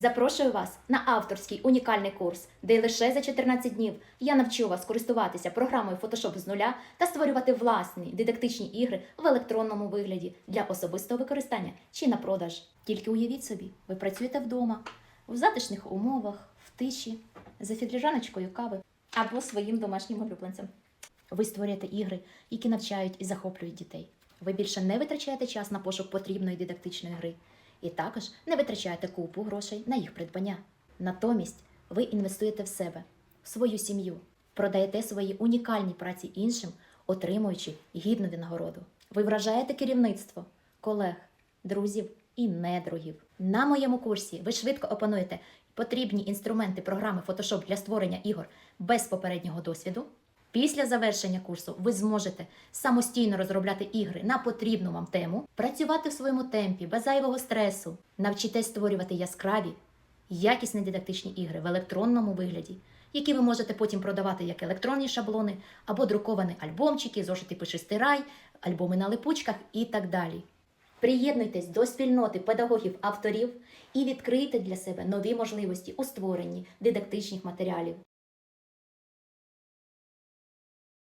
Запрошую вас на авторський унікальний курс, де лише за 14 днів я навчу вас користуватися програмою Photoshop з нуля та створювати власні дидактичні ігри в електронному вигляді для особистого використання чи на продаж. Тільки уявіть собі, ви працюєте вдома, в затишних умовах, в тиші, за фідліжаночкою кави або своїм домашнім улюбленцем. Ви створюєте ігри, які навчають і захоплюють дітей. Ви більше не витрачаєте час на пошук потрібної дидактичної гри, і також не витрачаєте купу грошей на їх придбання. Натомість ви інвестуєте в себе, в свою сім'ю, продаєте свої унікальні праці іншим, отримуючи гідну винагороду. Ви вражаєте керівництво, колег, друзів і недругів. На моєму курсі ви швидко опануєте потрібні інструменти програми Photoshop для створення ігор без попереднього досвіду. Після завершення курсу ви зможете самостійно розробляти ігри на потрібну вам тему, працювати в своєму темпі без зайвого стресу, навчитесь створювати яскраві, якісні дидактичні ігри в електронному вигляді, які ви можете потім продавати як електронні шаблони або друковані альбомчики, зошити пишистий рай, альбоми на липучках і так далі. Приєднуйтесь до спільноти педагогів-авторів і відкрийте для себе нові можливості у створенні дидактичних матеріалів.